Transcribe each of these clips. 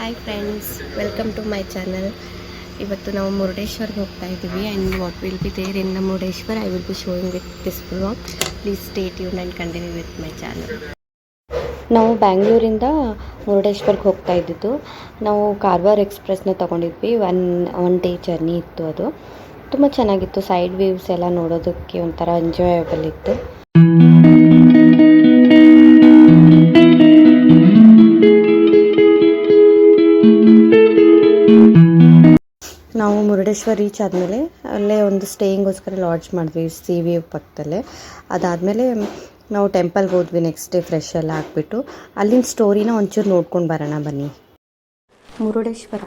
Hi friends welcome to my channel ಇವತ್ತು ನಾವು ಮುರುಡೇಶ್ವರ್ಗೆ ಹೋಗ್ತಾ ಇದ್ದೀವಿ and what will be there in Murudeshwar I will be showing with this blog please stay you and continue with my channel ನಾವು ಬ್ಯಾಂಗ್ಳೂರಿಂದ ಮುರುಡೇಶ್ವರ್ಗೆ ಹೋಗ್ತಾ ಇದ್ದಿದ್ದು. ನಾವು ಕಾರ್ವಾರ್ ಎಕ್ಸ್ಪ್ರೆಸ್ನ ತೊಗೊಂಡಿದ್ವಿ. ಒನ್ ಒನ್ ಡೇ ಜರ್ನಿ ಇತ್ತು ಅದು. ತುಂಬ ಚೆನ್ನಾಗಿತ್ತು. ಸೈಡ್ ವ್ಯೂವ್ಸ್ ಎಲ್ಲ ನೋಡೋದಕ್ಕೆ ಒಂಥರ ಎಂಜಾಯಬಲ್ ಇತ್ತು. ನಾವು ಮುರುಡೇಶ್ವರ ರೀಚ್ ಆದಮೇಲೆ ಅಲ್ಲೇ ಒಂದು ಸ್ಟೇಯಿಂಗೋಸ್ಕರ ಲಾಡ್ಜ್ ಮಾಡಿದ್ವಿ ಸಿ ವಿ ಪಕ್ಕದಲ್ಲೇ. ಅದಾದಮೇಲೆ ನಾವು ಟೆಂಪಲ್ಗೆ ಹೋದ್ವಿ ನೆಕ್ಸ್ಟ್ ಡೇ ಫ್ರೆಶ್ ಎಲ್ಲ ಹಾಕ್ಬಿಟ್ಟು ಅಲ್ಲಿನ ಸ್ಟೋರಿನ ಒಂಚೂರು ನೋಡ್ಕೊಂಡು ಬರೋಣ ಬನ್ನಿ. ಮುರುಡೇಶ್ವರ,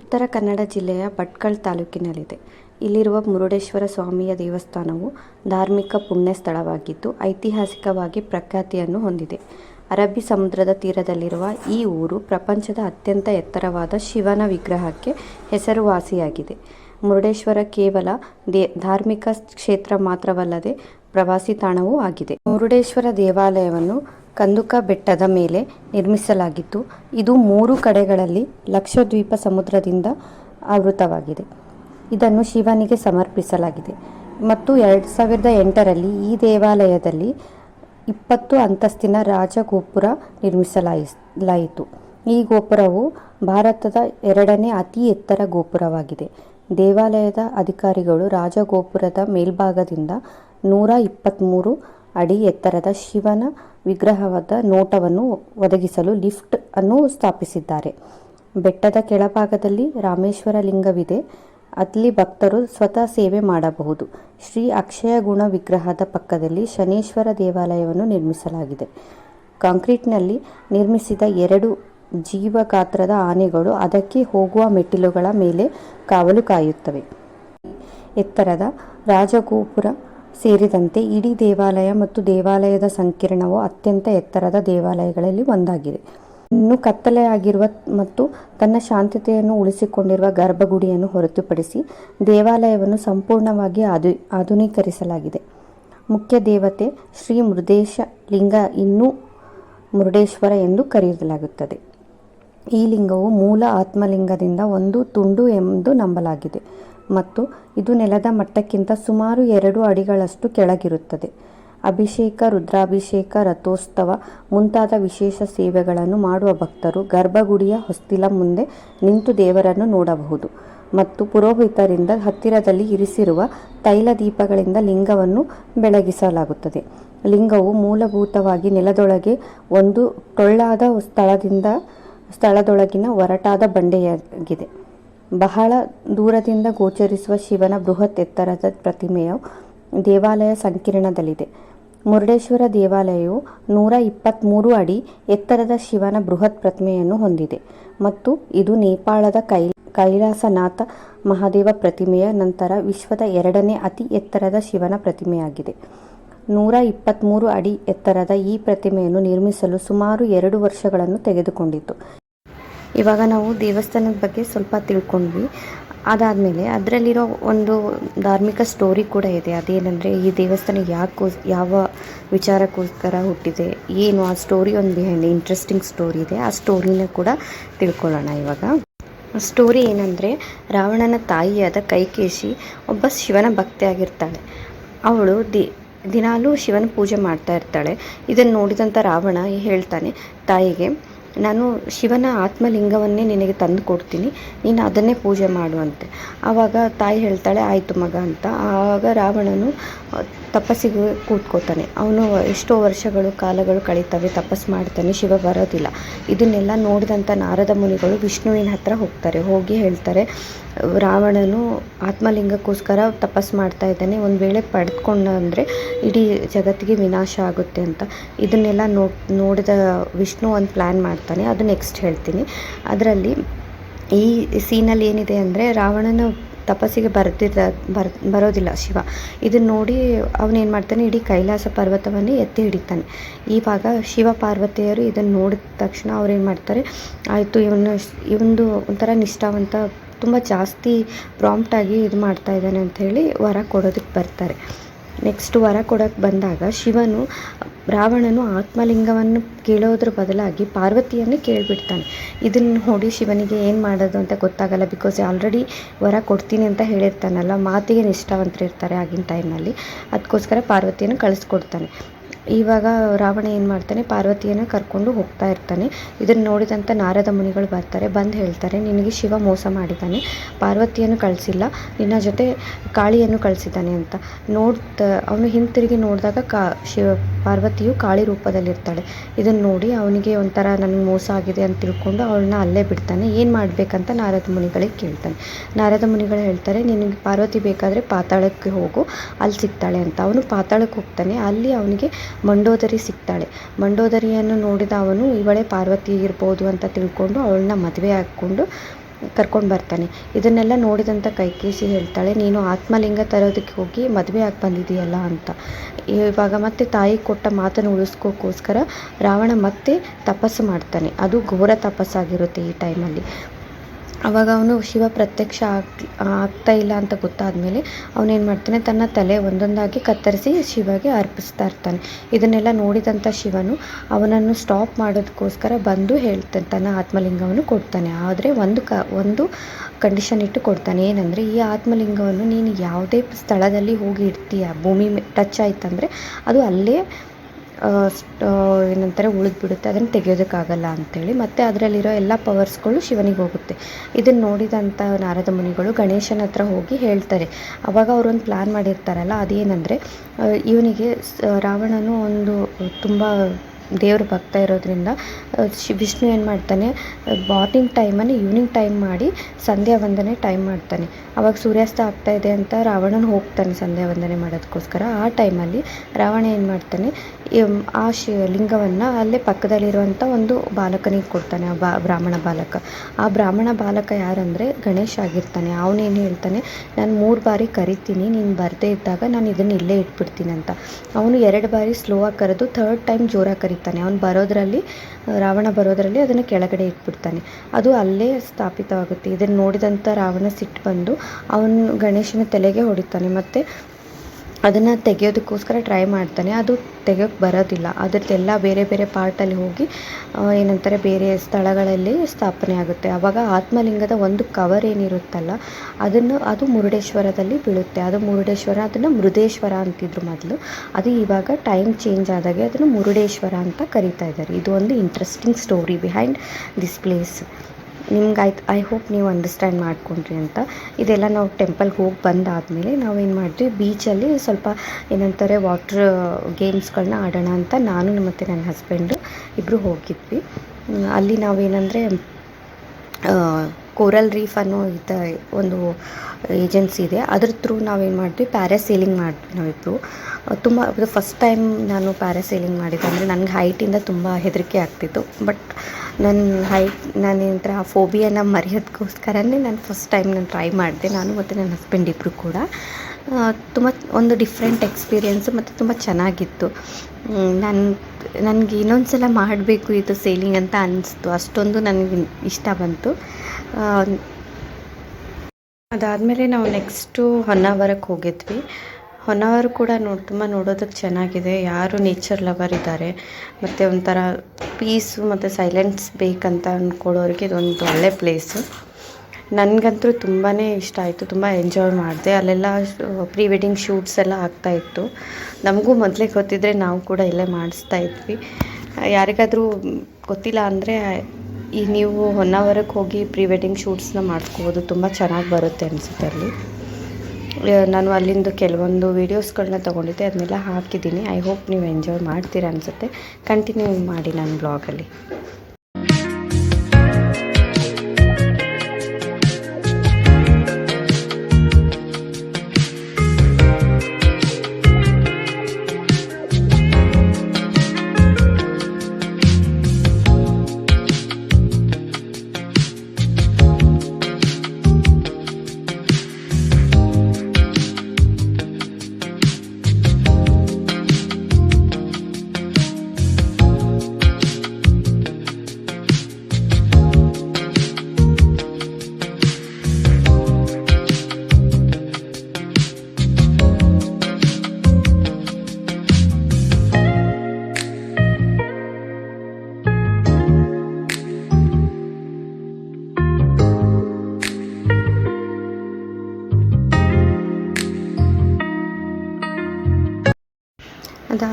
ಉತ್ತರ ಕನ್ನಡ ಜಿಲ್ಲೆಯ ಭಟ್ಕಳ್ ತಾಲೂಕಿನಲ್ಲಿದೆ. ಇಲ್ಲಿರುವ ಮುರುಡೇಶ್ವರ ಸ್ವಾಮಿಯ ದೇವಸ್ಥಾನವು ಧಾರ್ಮಿಕ ಪುಣ್ಯ ಸ್ಥಳವಾಗಿದ್ದು ಐತಿಹಾಸಿಕವಾಗಿ ಪ್ರಖ್ಯಾತಿಯನ್ನು ಹೊಂದಿದೆ. ಅರಬ್ಬಿ ಸಮುದ್ರದ ತೀರದಲ್ಲಿರುವ ಈ ಊರು ಪ್ರಪಂಚದ ಅತ್ಯಂತ ಎತ್ತರವಾದ ಶಿವನ ವಿಗ್ರಹಕ್ಕೆ ಹೆಸರುವಾಸಿಯಾಗಿದೆ. ಮುರುಡೇಶ್ವರ ಕೇವಲ ದೇ, ಧಾರ್ಮಿಕ ಕ್ಷೇತ್ರ ಮಾತ್ರವಲ್ಲದೆ ಪ್ರವಾಸಿ ತಾಣವೂ ಆಗಿದೆ. ಮುರುಡೇಶ್ವರ ದೇವಾಲಯವನ್ನು ಕಂದುಕ ಬೆಟ್ಟದ ಮೇಲೆ ನಿರ್ಮಿಸಲಾಗಿದ್ದು ಇದು ಮೂರು ಕಡೆಗಳಲ್ಲಿ ಲಕ್ಷದ್ವೀಪ ಸಮುದ್ರದಿಂದ ಆವೃತವಾಗಿದೆ. ಇದನ್ನು ಶಿವನಿಗೆ ಸಮರ್ಪಿಸಲಾಗಿದೆ. ಮತ್ತು ಎರಡು ಸಾವಿರದ ಎಂಟರಲ್ಲಿ ಈ ದೇವಾಲಯದಲ್ಲಿ ಇಪ್ಪತ್ತು ಅಂತಸ್ತಿನ ರಾಜಗೋಪುರ ನಿರ್ಮಿಸಲಾಯಿತು. ಈ ಗೋಪುರವು ಭಾರತದ ಎರಡನೇ ಅತಿ ಎತ್ತರ ಗೋಪುರವಾಗಿದೆ. ದೇವಾಲಯದ ಅಧಿಕಾರಿಗಳು ರಾಜಗೋಪುರದ ಮೇಲ್ಭಾಗದಿಂದ ನೂರ ಇಪ್ಪತ್ತ್ಮೂರು ಅಡಿ ಎತ್ತರದ ಶಿವನ ವಿಗ್ರಹವಾದ ನೋಟವನ್ನು ಒದಗಿಸಲು ಲಿಫ್ಟ್ ಅನ್ನು ಸ್ಥಾಪಿಸಿದ್ದಾರೆ. ಬೆಟ್ಟದ ಕೆಳಭಾಗದಲ್ಲಿ ರಾಮೇಶ್ವರ ಲಿಂಗವಿದೆ. ಅಲ್ಲಿ ಭಕ್ತರು ಸ್ವತಃ ಸೇವೆ ಮಾಡಬಹುದು. ಶ್ರೀ ಅಕ್ಷಯ ಗುಣ ವಿಗ್ರಹದ ಪಕ್ಕದಲ್ಲಿ ಶನೇಶ್ವರ ದೇವಾಲಯವನ್ನು ನಿರ್ಮಿಸಲಾಗಿದೆ. ಕಾಂಕ್ರೀಟ್ನಲ್ಲಿ ನಿರ್ಮಿಸಿದ ಎರಡು ಜೀವಗಾತ್ರದ ಆನೆಗಳು ಅದಕ್ಕೆ ಹೋಗುವ ಮೆಟ್ಟಿಲುಗಳ ಮೇಲೆ ಕಾವಲು ಕಾಯುತ್ತವೆ. ಎತ್ತರದ ರಾಜಗೋಪುರ ಸೇರಿದಂತೆ ಇಡೀ ದೇವಾಲಯ ಮತ್ತು ದೇವಾಲಯದ ಸಂಕೀರ್ಣವು ಅತ್ಯಂತ ಎತ್ತರದ ದೇವಾಲಯಗಳಲ್ಲಿ ಒಂದಾಗಿದೆ. ಇನ್ನು ಕತ್ತಲೆಯಾಗಿರುವ ಮತ್ತು ತನ್ನ ಶಾಂತತೆಯನ್ನು ಉಳಿಸಿಕೊಂಡಿರುವ ಗರ್ಭಗುಡಿಯನ್ನು ಹೊರತುಪಡಿಸಿ ದೇವಾಲಯವನ್ನು ಸಂಪೂರ್ಣವಾಗಿ ಆಧು, ಆಧುನೀಕರಿಸಲಾಗಿದೆ. ಮುಖ್ಯ ದೇವತೆ ಶ್ರೀ ಮೃದೇಶ ಲಿಂಗ ಇನ್ನೂ ಮುರುಡೇಶ್ವರ ಎಂದು ಕರೆಯಲಾಗುತ್ತದೆ. ಈ ಲಿಂಗವು ಮೂಲ ಆತ್ಮಲಿಂಗದಿಂದ ಒಂದು ತುಂಡು ಎಂದು ನಂಬಲಾಗಿದೆ ಮತ್ತು ಇದು ನೆಲದ ಮಟ್ಟಕ್ಕಿಂತ ಸುಮಾರು ಎರಡು ಅಡಿಗಳಷ್ಟು ಕೆಳಗಿರುತ್ತದೆ. ಅಭಿಷೇಕ, ರುದ್ರಾಭಿಷೇಕ, ರಥೋತ್ಸವ ಮುಂತಾದ ವಿಶೇಷ ಸೇವೆಗಳನ್ನು ಮಾಡುವ ಭಕ್ತರು ಗರ್ಭಗುಡಿಯ ಹೊಸ್ತಿಲ ಮುಂದೆ ನಿಂತು ದೇವರನ್ನು ನೋಡಬಹುದು. ಮತ್ತು ಪುರೋಹಿತರಿಂದ ಹತ್ತಿರದಲ್ಲಿ ಇರಿಸಿರುವ ತೈಲ ದೀಪಗಳಿಂದ ಲಿಂಗವನ್ನು ಬೆಳಗಿಸಲಾಗುತ್ತದೆ. ಲಿಂಗವು ಮೂಲಭೂತವಾಗಿ ನೆಲದೊಳಗೆ ಒಂದು ಟೊಳ್ಳಾದ ಸ್ಥಳದಿಂದ, ಸ್ಥಳದೊಳಗಿನ ಒರಟಾದ ಬಂಡೆಯಾಗಿದೆ. ಬಹಳ ದೂರದಿಂದ ಗೋಚರಿಸುವ ಶಿವನ ಬೃಹತ್ ಎತ್ತರದ ಪ್ರತಿಮೆಯು ದೇವಾಲಯ ಸಂಕೀರ್ಣದಲ್ಲಿದೆ. ಮುರುಡೇಶ್ವರ ದೇವಾಲಯವು ನೂರ ಇಪ್ಪತ್ತ್ಮೂರು ಅಡಿ ಎತ್ತರದ ಶಿವನ ಬೃಹತ್ ಪ್ರತಿಮೆಯನ್ನು ಹೊಂದಿದೆ ಮತ್ತು ಇದು ನೇಪಾಳದ ಕೈ ಕೈಲಾಸನಾಥ ಮಹಾದೇವ ಪ್ರತಿಮೆಯ ನಂತರ ವಿಶ್ವದ ಎರಡನೇ ಅತಿ ಎತ್ತರದ ಶಿವನ ಪ್ರತಿಮೆಯಾಗಿದೆ. ನೂರ ಇಪ್ಪತ್ತ್ಮೂರು ಅಡಿ ಎತ್ತರದ ಈ ಪ್ರತಿಮೆಯನ್ನು ನಿರ್ಮಿಸಲು ಸುಮಾರು ಎರಡು ವರ್ಷಗಳನ್ನು ತೆಗೆದುಕೊಂಡಿತು. ಇವಾಗ ನಾವು ದೇವಸ್ಥಾನದ ಬಗ್ಗೆ ಸ್ವಲ್ಪ ತಿಳ್ಕೊಂಡ್ವಿ. ಅದಾದಮೇಲೆ ಅದರಲ್ಲಿರೋ ಒಂದು ಧಾರ್ಮಿಕ ಸ್ಟೋರಿ ಕೂಡ ಇದೆ. ಅದೇನೆಂದರೆ ಈ ದೇವಸ್ಥಾನ ಯಾಕೋ ಯಾವ ವಿಚಾರಕ್ಕೋಸ್ಕರ ಹುಟ್ಟಿದೆ, ಏನು, ಆ ಸ್ಟೋರಿ ಒಂದು ಬಿಹೈಂಡ್ ಇಂಟ್ರೆಸ್ಟಿಂಗ್ ಸ್ಟೋರಿ ಇದೆ. ಆ ಸ್ಟೋರಿನ ಕೂಡ ತಿಳ್ಕೊಳ್ಳೋಣ ಇವಾಗ. ಸ್ಟೋರಿ ಏನಂದರೆ ರಾವಣನ ತಾಯಿಯಾದ ಕೈಕೇಶಿ ಒಬ್ಬ ಶಿವನ ಭಕ್ತಿಯಾಗಿರ್ತಾಳೆ ಅವಳು ದಿ, ದಿನಾಲೂ ಶಿವನ ಪೂಜೆ ಮಾಡ್ತಾ ಇರ್ತಾಳೆ. ಇದನ್ನು ನೋಡಿದಂಥ ರಾವಣ ಹೇಳ್ತಾನೆ ತಾಯಿಗೆ ನಾನು ಶಿವನ ಆತ್ಮಲಿಂಗವನ್ನೇ ನಿನಗೆ ತಂದು ಕೊಡ್ತೀನಿ. ನೀನು ಅದನ್ನೇ ಪೂಜೆ ಮಾಡುವಂತೆ. ಆವಾಗ ತಾಯಿ ಹೇಳ್ತಾಳೆ, ಆಯಿತು ಮಗ ಅಂತ. ಆವಾಗ ರಾವಣನು ತಪಸ್ಸಿಗೆ ಕೂತ್ಕೋತಾನೆ ಅವನು ಎಷ್ಟೋ ವರ್ಷಗಳು, ಕಾಲಗಳು ಕಳೀತವೆ, ತಪಸ್ಸು ಮಾಡ್ತಾನೆ, ಶಿವ ಬರೋದಿಲ್ಲ. ಇದನ್ನೆಲ್ಲ ನೋಡಿದಂಥ ನಾರದ ಮುನಿಗಳು ವಿಷ್ಣುವಿನ ಹತ್ರ ಹೋಗ್ತಾರೆ. ಹೋಗಿ ಹೇಳ್ತಾರೆ, ರಾವಣನು ಆತ್ಮಲಿಂಗಕ್ಕೋಸ್ಕರ ತಪಸ್ಸು ಮಾಡ್ತಾ ಇದ್ದಾನೆ. ಒಂದು ವೇಳೆ ಪಡೆದುಕೊಂಡ ಅಂದರೆ ಇಡೀ ಜಗತ್ತಿಗೆ ವಿನಾಶ ಆಗುತ್ತೆ ಅಂತ. ಇದನ್ನೆಲ್ಲ ನೋಡಿದ ವಿಷ್ಣು ಒಂದು ಪ್ಲ್ಯಾನ್ ಮಾಡ್ತಾನೆ. ಅದು ನೆಕ್ಸ್ಟ್ ಹೇಳ್ತೀನಿ. ಅದರಲ್ಲಿ ಈ ಸೀನಲ್ಲಿ ಏನಿದೆ ಅಂದರೆ ರಾವಣನ ತಪಸ್ಸಿಗೆ ಬರ್ತಿದ್ದ ಬರ್, ಬರೋದಿಲ್ಲ ಶಿವ. ಇದನ್ನು ನೋಡಿ ಅವನೇನು ಮಾಡ್ತಾನೆ, ಇಡೀ ಕೈಲಾಸ ಪರ್ವತವನ್ನು ಎತ್ತಿ ಹಿಡಿತಾನೆ. ಇವಾಗ ಶಿವ ಪಾರ್ವತಿಯರು ಇದನ್ನು ನೋಡಿದ ತಕ್ಷಣ ಅವ್ರೇನು ಮಾಡ್ತಾರೆ, ಆಯಿತು ಇವನು ಇವೊಂದು ಒಂಥರ ನಿಷ್ಠಾವಂತ, ತುಂಬ ಜಾಸ್ತಿ ಪ್ರಾಂಪ್ಟಾಗಿ ಇದು ಮಾಡ್ತಾ ಇದ್ದಾನೆ ಅಂಥೇಳಿ ವರ ಕೊಡೋದಕ್ಕೆ ಬರ್ತಾರೆ. ನೆಕ್ಸ್ಟ್ ವರ ಕೊಡೋಕ್ಕೆ ಬಂದಾಗ ಶಿವನು ರಾವಣನು ಆತ್ಮಲಿಂಗವನ್ನು ಕೇಳೋದ್ರ ಬದಲಾಗಿ ಪಾರ್ವತಿಯನ್ನೇ ಕೇಳಿಬಿಡ್ತಾನೆ. ಇದನ್ನು ನೋಡಿ ಶಿವನಿಗೆ ಏನು ಮಾಡೋದು ಅಂತ ಗೊತ್ತಾಗಲ್ಲ ಬಿಕಾಸ್ ಆಲ್ರೆಡಿ ವರ ಕೊಡ್ತೀನಿ ಅಂತ ಹೇಳಿರ್ತಾನಲ್ಲ, ಮಾತಿಗೆ ನಿಷ್ಠಾವಂತರಿರ್ತಾರೆ ಆಗಿನ ಟೈಮ್ನಲ್ಲಿ ಅದಕ್ಕೋಸ್ಕರ ಪಾರ್ವತಿಯನ್ನು ಕಳಿಸ್ಕೊಡ್ತಾನೆ. ಇವಾಗ ರಾವಣ ಏನು ಮಾಡ್ತಾನೆ, ಪಾರ್ವತಿಯನ್ನು ಕರ್ಕೊಂಡು ಹೋಗ್ತಾ ಇರ್ತಾನೆ. ಇದನ್ನು ನೋಡಿದಂಥ ನಾರದ ಮುನಿಗಳು ಬರ್ತಾರೆ, ಬಂದು ಹೇಳ್ತಾರೆ, ನಿನಗೆ ಶಿವ ಮೋಸ ಮಾಡಿದ್ದಾನೆ, ಪಾರ್ವತಿಯನ್ನು ಕಳಿಸಿಲ್ಲ, ನಿನ್ನ ಜೊತೆ ಕಾಳಿಯನ್ನು ಕಳಿಸಿದ್ದಾನೆ ಅಂತ. ನೋಡ್ತ, ಅವನು ಹಿಂತಿರುಗಿ ನೋಡಿದಾಗ ಕಾ, ಶಿವ, ಪಾರ್ವತಿಯು ಕಾಳಿ ರೂಪದಲ್ಲಿರ್ತಾಳೆ. ಇದನ್ನು ನೋಡಿ ಅವನಿಗೆ ಒಂಥರ ನನಗೆ ಮೋಸ ಆಗಿದೆ ಅಂತ ತಿಳ್ಕೊಂಡು ಅವಳನ್ನ ಅಲ್ಲೇ ಬಿಡ್ತಾನೆ. ಏನು ಮಾಡಬೇಕಂತ ನಾರದ ಮುನಿಗಳಿಗೆ ಕೇಳ್ತಾನೆ. ನಾರದ ಮುನಿಗಳು ಹೇಳ್ತಾರೆ, ನಿನಗೆ ಪಾರ್ವತಿ ಬೇಕಾದರೆ ಪಾತಾಳಕ್ಕೆ ಹೋಗು, ಅಲ್ಲಿ ಸಿಗ್ತಾಳೆ ಅಂತ. ಅವನು ಪಾತಾಳಕ್ಕೆ ಹೋಗ್ತಾನೆ. ಅಲ್ಲಿ ಅವನಿಗೆ ಮಂಡೋದರಿ ಸಿಗ್ತಾಳೆ. ಮಂಡೋದರಿಯನ್ನು ನೋಡಿದ ಅವನು, ಇವಳೇ ಪಾರ್ವತಿ ಇರ್ಬೋದು ಅಂತ ತಿಳ್ಕೊಂಡು ಅವಳನ್ನ ಮದುವೆ ಹಾಕ್ಕೊಂಡು ಕರ್ಕೊಂಡು ಬರ್ತಾನೆ. ಇದನ್ನೆಲ್ಲ ನೋಡಿದಂಥ ಕೈಕೇಸಿ ಹೇಳ್ತಾಳೆ, ನೀನು ಆತ್ಮಲಿಂಗ ತರೋದಕ್ಕೆ ಹೋಗಿ ಮದುವೆ ಆಗಿ ಬಂದಿದೆಯಲ್ಲ ಅಂತ. ಇವಾಗ ಮತ್ತೆ ತಾಯಿ ಕೊಟ್ಟ ಮಾತನ್ನು ಉಳಿಸ್ಕೋಕ್ಕೋಸ್ಕರ ರಾವಣ ಮತ್ತೆ ತಪಸ್ಸು ಮಾಡ್ತಾನೆ. ಅದು ಘೋರ ತಪಸ್ಸಾಗಿರುತ್ತೆ ಈ ಟೈಮಲ್ಲಿ ಆವಾಗ ಅವನು ಶಿವ ಪ್ರತ್ಯಕ್ಷ ಆಗ್ ಆಗ್ತಾ ಇಲ್ಲ ಅಂತ ಗೊತ್ತಾದಮೇಲೆ ಅವನೇನು ಮಾಡ್ತಾನೆ, ತನ್ನ ತಲೆ ಒಂದೊಂದಾಗಿ ಕತ್ತರಿಸಿ ಶಿವಗೆ ಅರ್ಪಿಸ್ತಾ ಇರ್ತಾನೆ. ಇದನ್ನೆಲ್ಲ ನೋಡಿದಂಥ ಶಿವನು ಅವನನ್ನು ಸ್ಟಾಪ್ ಮಾಡೋದಕ್ಕೋಸ್ಕರ ಬಂದು ಹೇಳ್ತಾನೆ, ತನ್ನ ಆತ್ಮಲಿಂಗವನ್ನು ಕೊಡ್ತಾನೆ. ಆದರೆ ಒಂದು ಕ, ಒಂದು ಕಂಡೀಷನ್ ಇಟ್ಟು ಕೊಡ್ತಾನೆ. ಏನಂದರೆ, ಈ ಆತ್ಮಲಿಂಗವನ್ನು ನೀನು ಯಾವುದೇ ಸ್ಥಳದಲ್ಲಿ ಹೋಗಿ ಇಡ್ತೀಯ, ಭೂಮಿ ಟಚ್ ಆಯ್ತಂದರೆ ಅದು ಅಲ್ಲೇ ಏನಂತಾರೆ, ಉಳಿದ್ಬಿಡುತ್ತೆ. ಅದನ್ನು ತೆಗೆಯೋದಕ್ಕಾಗಲ್ಲ ಅಂಥೇಳಿ ಮತ್ತು ಅದರಲ್ಲಿರೋ ಎಲ್ಲ ಪವರ್ಸ್ಗಳು ಶಿವನಿಗೆ ಹೋಗುತ್ತೆ. ಇದನ್ನು ನೋಡಿದಂಥ ನಾರದ ಮುನಿಗಳು ಗಣೇಶನ ಹತ್ರ ಹೋಗಿ ಹೇಳ್ತಾರೆ. ಆವಾಗ ಅವರೊಂದು ಪ್ಲ್ಯಾನ್ ಮಾಡಿರ್ತಾರಲ್ಲ, ಅದೇನೆಂದರೆ ಇವನಿಗೆ ರಾವಣನು ಒಂದು ತುಂಬ ದೇವ್ರ ಭಕ್ತ ಇರೋದ್ರಿಂದ ಶಿ, ವಿಷ್ಣು ಏನು ಮಾಡ್ತಾನೆ ಮಾರ್ನಿಂಗ್ ಟೈಮನ್ನು ಈವ್ನಿಂಗ್ ಟೈಮ್ ಮಾಡಿ ಸಂಧ್ಯಾ ವಂದನೆ ಟೈಮ್ ಮಾಡ್ತಾನೆ. ಅವಾಗ ಸೂರ್ಯಾಸ್ತ ಆಗ್ತಾ ಇದೆ ಅಂತ ರಾವಣನು ಹೋಗ್ತಾನೆ ಸಂಧ್ಯಾ ವಂದನೆ ಮಾಡೋದಕ್ಕೋಸ್ಕರ ಆ ಟೈಮಲ್ಲಿ ರಾವಣ ಏನು ಮಾಡ್ತಾನೆ ಆ ಶಿ, ಲಿಂಗವನ್ನು ಅಲ್ಲೇ ಪಕ್ಕದಲ್ಲಿರುವಂಥ ಒಂದು ಬಾಲಕನಿಗೆ ಕೊಡ್ತಾನೆ, ಆ ಬಾ, ಬ್ರಾಹ್ಮಣ ಬಾಲಕ. ಆ ಬ್ರಾಹ್ಮಣ ಬಾಲಕ ಯಾರಂದರೆ ಗಣೇಶ ಆಗಿರ್ತಾನೆ. ಅವನೇನು ಹೇಳ್ತಾನೆ, ನಾನು ಮೂರು ಬಾರಿ ಕರಿತೀನಿ, ನೀನು ಬರದೇ ಇದ್ದಾಗ ನಾನು ಇದನ್ನು ಇಲ್ಲೇ ಇಟ್ಬಿಡ್ತೀನಿ ಅಂತ. ಅವನು ಎರಡು ಬಾರಿ ಸ್ಲೋ ಆಗಿ ಕರೆದು ಥರ್ಡ್ ಟೈಮ್ ಜೋರಾಗಿ ಕರೀತಾನೆ. ಅವನು ಬರೋದರಲ್ಲಿ, ರಾವಣ ಬರೋದರಲ್ಲಿ ಅದನ್ನು ಕೆಳಗಡೆ ಇಟ್ಬಿಡ್ತಾನೆ. ಅದು ಅಲ್ಲೇ ಸ್ಥಾಪಿತವಾಗುತ್ತೆ. ಇದನ್ನು ನೋಡಿದಂಥ ರಾವಣ ಸಿಟ್ಟು ಬಂದು, ಅವನು ಗಣೇಶನ ತಲೆಗೆ ಹೊಡಿತಾನೆ. ಮತ್ತು ಅದನ್ನು ತೆಗೆಯೋದಕ್ಕೋಸ್ಕರ ಟ್ರೈ ಮಾಡ್ತಾನೆ. ಅದು ತೆಗೆಯೋಕ್ಕೆ ಬರೋದಿಲ್ಲ. ಅದರದ್ದೆಲ್ಲ ಬೇರೆ ಬೇರೆ ಪಾರ್ಟಲ್ಲಿ ಹೋಗಿ ಏನಂತಾರೆ, ಬೇರೆ ಸ್ಥಳಗಳಲ್ಲಿ ಸ್ಥಾಪನೆ ಆಗುತ್ತೆ. ಆವಾಗ ಆತ್ಮಲಿಂಗದ ಒಂದು ಕವರ್ ಏನಿರುತ್ತಲ್ಲ, ಅದನ್ನು ಅದು ಮುರುಡೇಶ್ವರದಲ್ಲಿ ಬೀಳುತ್ತೆ. ಅದು ಮುರುಡೇಶ್ವರ, ಅದನ್ನು ಮೃದೇಶ್ವರ ಅಂತಿದ್ರು ಮೊದಲು. ಅದು ಇವಾಗ ಟೈಮ್ ಚೇಂಜ್ ಆದಾಗೆ ಅದನ್ನು ಮುರುಡೇಶ್ವರ ಅಂತ ಕರಿತಾ ಇದ್ದಾರೆ. ಇದು ಒಂದು interesting story behind this place ನಿಮ್ಗೆ ಆಯ್ತು ಐ ಹೋಪ್ ನೀವು ಅಂಡರ್ಸ್ಟ್ಯಾಂಡ್ ಮಾಡ್ಕೊಂಡ್ರಿ ಅಂತ. ಇದೆಲ್ಲ ನಾವು ಟೆಂಪಲ್ಗೆ ಹೋಗಿ ಬಂದಾದಮೇಲೆ ನಾವೇನು ಮಾಡಿದ್ವಿ ಬೀಚಲ್ಲಿ ಸ್ವಲ್ಪ ಏನಂತಾರೆ ವಾಟ್ರ್ ಗೇಮ್ಸ್ಗಳನ್ನ ಆಡೋಣ ಅಂತ ನಾನು ಮತ್ತು ನನ್ನ ಹಸ್ಬೆಂಡು ಇಬ್ಬರು ಹೋಗಿದ್ವಿ. ಅಲ್ಲಿ ನಾವೇನಂದರೆ ಕೋರಲ್ ರೀಫ್ ಅನ್ನೋ ಇದ ಒಂದು ಏಜೆನ್ಸಿ ಇದೆ. ಅದ್ರ ಥ್ರೂ ನಾವೇನು ಮಾಡಿದ್ವಿ ಪ್ಯಾರಾಸೀಲಿಂಗ್ ಮಾಡಿದ್ವಿ ನಾವಿಬ್ಬರು ತುಂಬ, ಅದು ಫಸ್ಟ್ ಟೈಮ್ ನಾನು ಪ್ಯಾರಾಸೀಲಿಂಗ್ ಮಾಡಿದ್ದೆ ಅಂದರೆ ನನಗೆ ಹೈಟಿಂದ ತುಂಬ ಹೆದರಿಕೆ ಆಗ್ತಿತ್ತು. ಬಟ್ ನನ್ನ ಹೈಟ್, ನಾನು ಏನಂತಾರೆ ಆ ಫೋಬಿಯಾನ ಮರೆಯೋದಕ್ಕೋಸ್ಕರನೇ ನಾನು ಫಸ್ಟ್ ಟೈಮ್ ನಾನು ಟ್ರೈ ಮಾಡಿದೆ. ನಾನು ಮತ್ತು ನನ್ನ ಹಸ್ಬೆಂಡ್ ಇಬ್ಬರು ಕೂಡ. ತುಂಬ, ಒಂದು ಡಿಫ್ರೆಂಟ್ ಎಕ್ಸ್ಪೀರಿಯೆನ್ಸು ಮತ್ತು ತುಂಬ ಚೆನ್ನಾಗಿತ್ತು. ನಾನು ನನಗೆ ಇನ್ನೊಂದು ಸಲ ಮಾಡಬೇಕು ಇದು ಸೇಲಿಂಗ್ ಅಂತ ಅನಿಸ್ತು ಅಷ್ಟೊಂದು ನನಗೆ ಇಷ್ಟ ಬಂತು. ಅದಾದಮೇಲೆ ನಾವು ನೆಕ್ಸ್ಟು ಹೊನ್ನಾವರಕ್ಕೆ ಹೋಗಿದ್ವಿ. ಹೊನ್ನಾವರ ಕೂಡ ನೋಡಿ ತುಂಬ ನೋಡೋದಕ್ಕೆ ಚೆನ್ನಾಗಿದೆ. ಯಾರು ನೇಚರ್ ಲವರ್ ಇದ್ದಾರೆ, ಮತ್ತು ಒಂಥರ ಪೀಸು ಮತ್ತು ಸೈಲೆನ್ಸ್ ಬೇಕಂತ ಅಂದ್ಕೊಳ್ಳೋರಿಗೆ ಇದೊಂದು ಒಳ್ಳೆ ಪ್ಲೇಸು ನನಗಂತೂ ತುಂಬಾ ಇಷ್ಟ ಆಯಿತು, ತುಂಬ ಎಂಜಾಯ್ ಮಾಡಿದೆ. ಅಲ್ಲೆಲ್ಲ ಪ್ರೀ ವೆಡ್ಡಿಂಗ್ ಶೂಟ್ಸ್ ಎಲ್ಲ ಆಗ್ತಾಯಿತ್ತು ನಮಗೂ ಮೊದಲೇ ಗೊತ್ತಿದ್ದರೆ ನಾವು ಕೂಡ ಇಲ್ಲೇ ಮಾಡಿಸ್ತಾ ಇದ್ವಿ. ಯಾರಿಗಾದರೂ ಗೊತ್ತಿಲ್ಲ ಅಂದರೆ, ಈ ನೀವು ಹೊನ್ನಾವರಕ್ಕೆ ಹೋಗಿ ಪ್ರೀ ವೆಡ್ಡಿಂಗ್ ಶೂಟ್ಸ್ನ ಮಾಡ್ಕೋಬೋದು. ತುಂಬ ಚೆನ್ನಾಗಿ ಬರುತ್ತೆ ಅನಿಸುತ್ತೆ ಅಲ್ಲಿ. ನಾನು ಅಲ್ಲಿಂದ ಕೆಲವೊಂದು ವೀಡಿಯೋಸ್ಗಳನ್ನ ತೊಗೊಂಡಿದ್ದೆ, ಅದನ್ನೆಲ್ಲ ಹಾಕಿದ್ದೀನಿ. ಐ ಹೋಪ್ ನೀವು ಎಂಜಾಯ್ ಮಾಡ್ತೀರಾ ಅನಿಸುತ್ತೆ. ಕಂಟಿನ್ಯೂ ಮಾಡಿ ನನ್ನ ಬ್ಲಾಗಲ್ಲಿ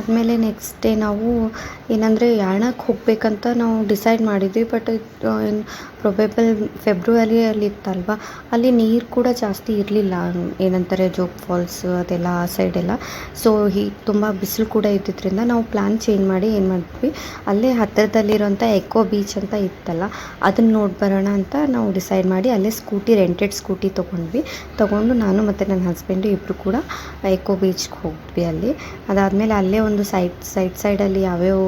ಅದಾದಮೇಲೆ ನೆಕ್ಸ್ಟ್ ಡೇ ನಾವು ಏನಂದರೆ ಯಾಣಕ್ಕೆ ಹೋಗಬೇಕಂತ ನಾವು ಡಿಸೈಡ್ ಮಾಡಿದ್ವಿ ಬಟ್ ಏನು ಪ್ರೊಬೇಬಲ್ ಫೆಬ್ರವರಿಯಲ್ಲಿ ಇತ್ತಲ್ವ? ಅಲ್ಲಿ ನೀರು ಕೂಡ ಜಾಸ್ತಿ ಇರಲಿಲ್ಲ, ಏನಂತಾರೆ ಜೋಗ್ ಫಾಲ್ಸ್ ಅದೆಲ್ಲ ಆ ಸೈಡೆಲ್ಲ ಸೊ ಹೀ, ತುಂಬ ಬಿಸಿಲು ಕೂಡ ಇದ್ದಿದ್ದರಿಂದ ನಾವು ಪ್ಲ್ಯಾನ್ ಚೇಂಜ್ ಮಾಡಿ ಏನು ಮಾಡಿದ್ವಿ? ಅಲ್ಲೇ ಹತ್ತಿರದಲ್ಲಿರೋಂಥ ಎಕೋ ಬೀಚ್ ಅಂತ ಇತ್ತಲ್ಲ ಅದನ್ನು ನೋಡಿ ಬರೋಣ ಅಂತ ನಾವು ಡಿಸೈಡ್ ಮಾಡಿ ಅಲ್ಲೇ ಸ್ಕೂಟಿ ರೆಂಟೆಡ್ ಸ್ಕೂಟಿ ತೊಗೊಂಡ್ವಿ. ತೊಗೊಂಡು ನಾನು ಮತ್ತು ನನ್ನ ಹಸ್ಬೆಂಡು ಇಬ್ಬರು ಕೂಡ ಎಕೋ ಬೀಚ್ಗೆ ಹೋಗಿದ್ವಿ ಅಲ್ಲಿ. ಅದಾದಮೇಲೆ ಅಲ್ಲೇ ಒಂದು ಸೈಡ್ ಸೈಡ್ ಸೈಡಲ್ಲಿ ಯಾವ್ಯಾವ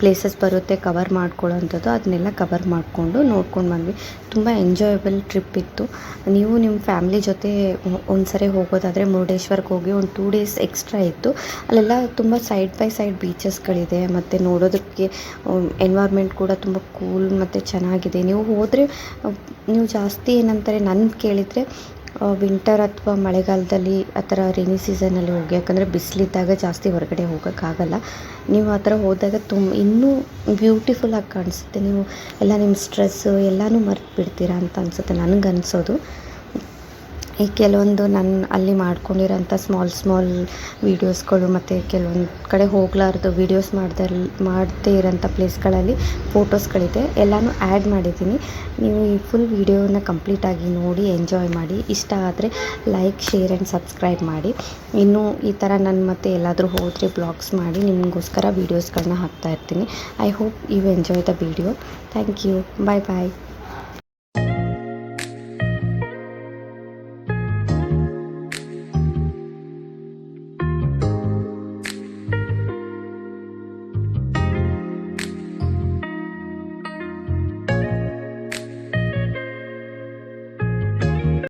ಪ್ಲೇಸಸ್ ಬರುತ್ತೆ ಕವರ್ ಮಾಡ್ಕೊಳ್ಳೋಂಥದ್ದು, ಅದನ್ನೆಲ್ಲ ಕವರ್ ಮಾಡಿಕೊಂಡು ನೋಡ್ಕೊಂಡು ಬಂದ್ವಿ. ತುಂಬ ಎಂಜಾಯಬಲ್ ಟ್ರಿಪ್ ಇತ್ತು. ನೀವು ನಿಮ್ಮ ಫ್ಯಾಮ್ಲಿ ಜೊತೆ ಒಂದು ಸರಿ ಹೋಗೋದಾದರೆ ಮುರುಡೇಶ್ವರಕ್ಕೆ ಹೋಗಿ ಒಂದು ಟೂ ಡೇಸ್ ಎಕ್ಸ್ಟ್ರಾ ಇತ್ತು. ಅಲ್ಲೆಲ್ಲ ತುಂಬ ಸೈಡ್ ಬೈ ಸೈಡ್ ಬೀಚಸ್ಗಳಿದೆ ಮತ್ತು ನೋಡೋದಕ್ಕೆ ಎನ್ವೈರ್ಮೆಂಟ್ ಕೂಡ ತುಂಬ ಕೂಲ್ ಮತ್ತು ಚೆನ್ನಾಗಿದೆ. ನೀವು ಹೋದರೆ, ನೀವು ಜಾಸ್ತಿ ಏನಂತಾರೆ ನನ್ನ ಕೇಳಿದರೆ ವಿಂಟರ್ ಅಥವಾ ಮಳೆಗಾಲದಲ್ಲಿ ಆ ಥರ ರೈನಿ ಸೀಸನಲ್ಲಿ ಹೋಗಿ, ಯಾಕಂದರೆ ಬಿಸಿಲಿದ್ದಾಗ ಜಾಸ್ತಿ ಹೊರಗಡೆ ಹೋಗೋಕ್ಕಾಗಲ್ಲ. ನೀವು ಆ ಥರ ಹೋದಾಗ ತುಂಬ ಇನ್ನೂ ಬ್ಯೂಟಿಫುಲ್ಲಾಗಿ ಕಾಣಿಸುತ್ತೆ. ನೀವು ಎಲ್ಲ ನಿಮ್ಮ ಸ್ಟ್ರೆಸ್ಸು ಎಲ್ಲನೂ ಮರ್ತು ಬಿಡ್ತೀರಾ ಅಂತ ಅನಿಸುತ್ತೆ ನನಗನ್ಸೋದು. ಈ ಕೆಲವೊಂದು ನಾನು ಅಲ್ಲಿ ಮಾಡ್ಕೊಂಡಿರೋಂಥ ಸ್ಮಾಲ್ ಸ್ಮಾಲ್ ವೀಡಿಯೋಸ್ಗಳು ಮತ್ತು ಕೆಲವೊಂದು ಕಡೆ ಹೋಗಲಾರ್ದು ವೀಡಿಯೋಸ್ ಮಾಡ್ದೆ ಮಾಡದೇ ಇರೋಂಥ ಪ್ಲೇಸ್ಗಳಲ್ಲಿ ಫೋಟೋಸ್ಗಳಿದೆ ಎಲ್ಲನೂ ಆ್ಯಡ್ ಮಾಡಿದ್ದೀನಿ. ನೀವು ಈ ಫುಲ್ ವೀಡಿಯೋನ ಕಂಪ್ಲೀಟಾಗಿ ನೋಡಿ ಎಂಜಾಯ್ ಮಾಡಿ. ಇಷ್ಟ ಆದರೆ ಲೈಕ್ ಶೇರ್ ಆ್ಯಂಡ್ ಸಬ್ಸ್ಕ್ರೈಬ್ ಮಾಡಿ. ಇನ್ನೂ ಈ ಥರ ನಾನು ಮತ್ತೆ ಎಲ್ಲಾದರೂ ಹೋದರೆ ಬ್ಲಾಗ್ಸ್ ಮಾಡಿ, ನಿಮಗೋಸ್ಕರ ವೀಡಿಯೋಸ್ಗಳನ್ನ ಹಾಕ್ತಾ ಇರ್ತೀನಿ. I hope you enjoy the video thank you bye bye